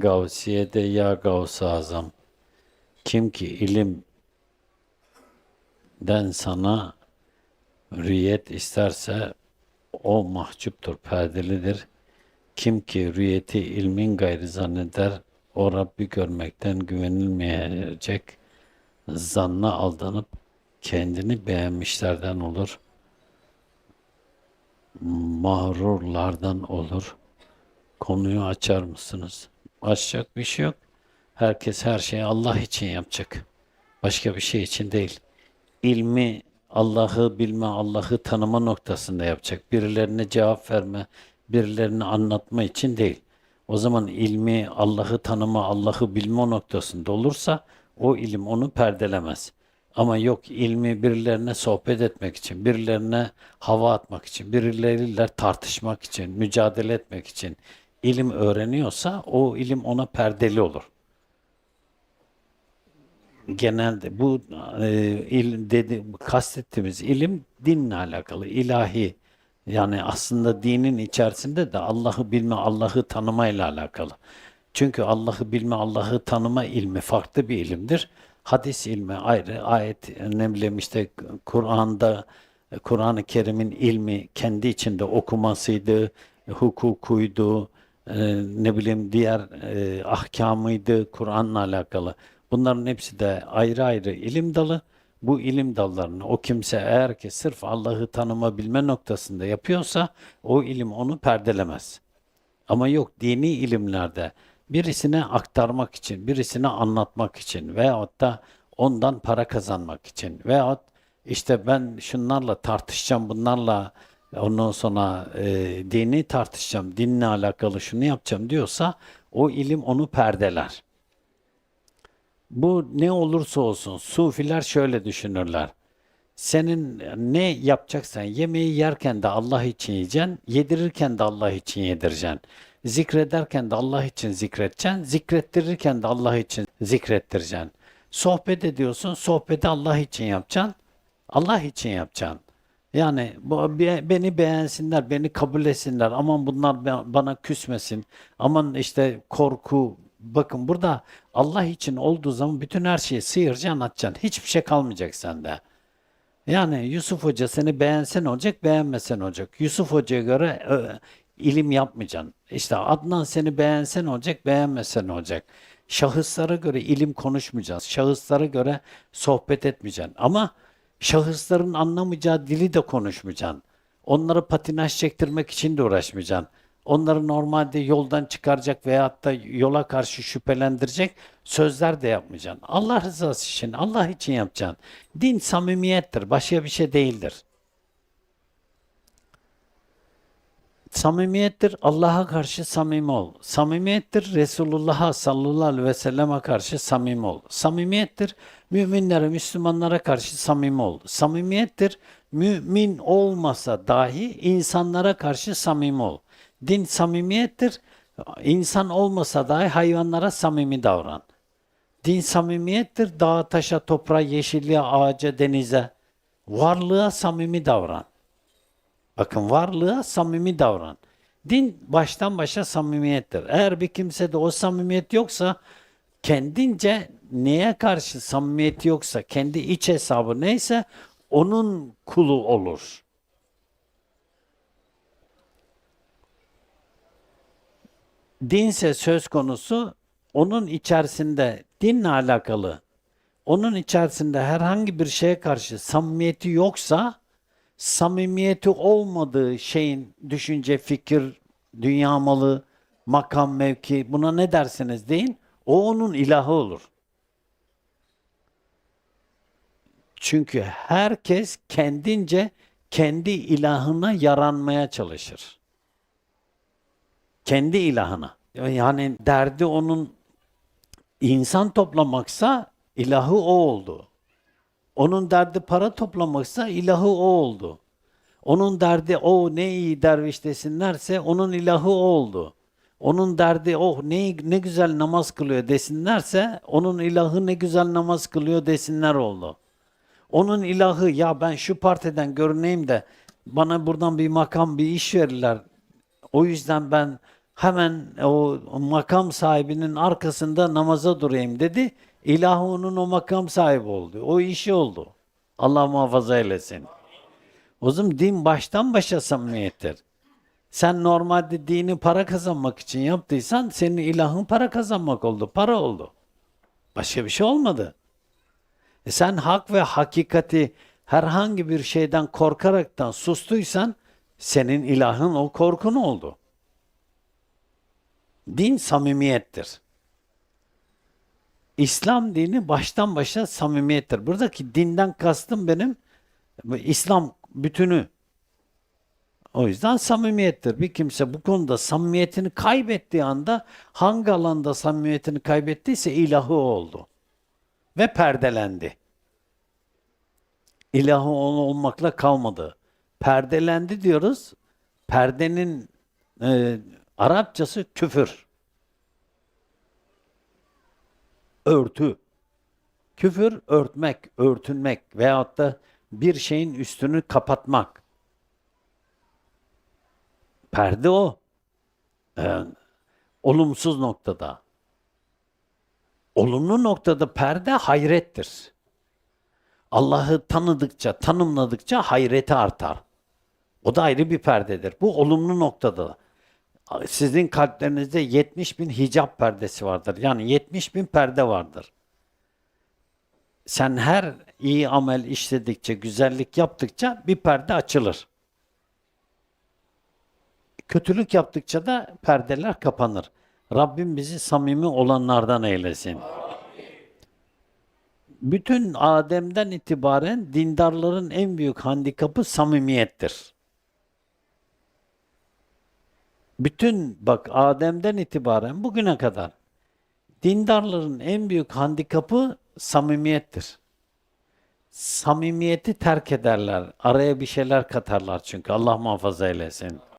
Gavsiye'de ya Gavs-ı Azam. Kim ki ilimden sana rüyet isterse o mahcuptur, perdelidir. Kim ki rüyeti ilmin gayrı zanneder, o Rabbi görmekten güvenilmeyecek zanna aldanıp kendini beğenmişlerden olur. Mağrurlardan olur. Konuyu açar mısınız? Açacak bir şey yok. Herkes her şeyi Allah için yapacak. Başka bir şey için değil. İlmi Allah'ı bilme, Allah'ı tanıma noktasında yapacak. Birilerine cevap verme, birilerine anlatma için değil. O zaman ilmi Allah'ı tanıma, Allah'ı bilme noktasında olursa o ilim onu perdelemez. Ama yok ilmi birilerine sohbet etmek için, birilerine hava atmak için, birileriyle tartışmak için, mücadele etmek için ilim öğreniyorsa o ilim ona perdeli olur. Genelde bu e, il, dedi, kastettiğimiz ilim dinle alakalı, ilahi. Yani aslında dinin içerisinde de Allah'ı bilme, Allah'ı tanıma ile alakalı. Çünkü Allah'ı bilme, Allah'ı tanıma ilmi farklı bir ilimdir. Hadis ilmi ayrı, ayet ne bileyim işte Kur'an'da Kur'an-ı Kerim'in ilmi kendi içinde okumasıydı, hukukuydu, e, ne bileyim diğer e, ahkamıydı Kur'an'la alakalı. Bunların hepsi de ayrı ayrı ilim dalı. Bu ilim dallarını o kimse eğer ki sırf Allah'ı tanıma bilme noktasında yapıyorsa o ilim onu perdelemez. Ama yok dini ilimlerde birisine aktarmak için, birisine anlatmak için veyahut da ondan para kazanmak için veyahut işte ben şunlarla tartışacağım, bunlarla ondan sonra e, dini tartışacağım, dinle alakalı şunu yapacağım diyorsa o ilim onu perdeler. Bu ne olursa olsun sufiler şöyle düşünürler. Senin ne yapacaksan yemeği yerken de Allah için yiyeceksin, yedirirken de Allah için yedireceksin. Zikrederken de Allah için zikredeceksin, zikrettirirken de Allah için zikrettireceksin. Sohbet ediyorsun, sohbeti Allah için yapacaksın, Allah için yapacaksın. Yani bu, be- beni beğensinler, beni kabul etsinler. Aman bunlar ba- bana küsmesin. Aman işte korku. Bakın burada Allah için olduğu zaman bütün her şeyi sıyıracaksın, atacaksın. Hiçbir şey kalmayacak sende. Yani Yusuf Hoca seni beğensen olacak, beğenmesen olacak. Yusuf Hoca'ya göre ö, ilim yapmayacaksın. İşte Adnan seni beğensen olacak, beğenmesen olacak. Şahıslara göre ilim konuşmayacağız. Şahıslara göre sohbet etmeyeceksin. Ama şahısların anlamayacağı dili de konuşmayacaksın. Onları patinaj çektirmek için de uğraşmayacaksın. Onları normalde yoldan çıkaracak veyahut da yola karşı şüphelendirecek sözler de yapmayacaksın. Allah rızası için, Allah için yapacaksın. Din samimiyettir, başka bir şey değildir. Samimiyettir Allah'a karşı samimi ol. Samimiyettir Resulullah'a sallallahu aleyhi ve selleme karşı samimi ol. Samimiyettir müminlere, Müslümanlara karşı samimi ol. Samimiyettir mümin olmasa dahi insanlara karşı samimi ol. Din samimiyettir. İnsan olmasa dahi hayvanlara samimi davran. Din samimiyettir. Dağa, taşa, toprağa, yeşilliğe, ağaca, denize. Varlığa samimi davran. Bakın varlığa samimi davran. Din baştan başa samimiyettir. Eğer bir kimsede o samimiyet yoksa kendince neye karşı samimiyeti yoksa kendi iç hesabı neyse onun kulu olur. Dinse söz konusu onun içerisinde dinle alakalı onun içerisinde herhangi bir şeye karşı samimiyeti yoksa samimiyeti olmadığı şeyin düşünce, fikir, dünya malı, makam, mevki buna ne derseniz deyin o onun ilahı olur. Çünkü herkes kendince kendi ilahına yaranmaya çalışır. Kendi ilahına. Yani derdi onun insan toplamaksa ilahı o oldu. Onun derdi para toplamaksa ilahı o oldu. Onun derdi o ne iyi derviş desinlerse onun ilahı o oldu. Onun derdi oh ne, ne güzel namaz kılıyor desinlerse onun ilahı ne güzel namaz kılıyor desinler oldu. Onun ilahı ya ben şu partiden görüneyim de bana buradan bir makam bir iş verirler. O yüzden ben Hemen o makam sahibinin arkasında namaza durayım dedi. İlahu onun o makam sahibi oldu. O işi oldu. Allah muhafaza eylesin. O zaman din baştan başa samimiyettir. Sen normalde dini para kazanmak için yaptıysan senin ilahın para kazanmak oldu. Para oldu. Başka bir şey olmadı. E sen hak ve hakikati herhangi bir şeyden korkaraktan sustuysan senin ilahın o korkun oldu. Din samimiyettir. İslam dini baştan başa samimiyettir. Buradaki dinden kastım benim İslam bütünü. O yüzden samimiyettir. Bir kimse bu konuda samimiyetini kaybettiği anda hangi alanda samimiyetini kaybettiyse ilahı oldu. Ve perdelendi. İlahı o olmakla kalmadı. Perdelendi diyoruz. Perdenin e, Arapçası küfür. Örtü. Küfür örtmek, örtünmek veyahut da bir şeyin üstünü kapatmak. Perde o. Ee, olumsuz noktada. Olumlu noktada perde hayrettir. Allah'ı tanıdıkça, tanımladıkça hayreti artar. O da ayrı bir perdedir. Bu olumlu noktada. Sizin kalplerinizde 70 bin hicap perdesi vardır. Yani 70 bin perde vardır. Sen her iyi amel işledikçe, güzellik yaptıkça bir perde açılır. Kötülük yaptıkça da perdeler kapanır. Rabbim bizi samimi olanlardan eylesin. Bütün Adem'den itibaren dindarların en büyük handikapı samimiyettir. Bütün bak Adem'den itibaren bugüne kadar dindarların en büyük handikapı samimiyettir. Samimiyeti terk ederler. Araya bir şeyler katarlar çünkü Allah muhafaza eylesin.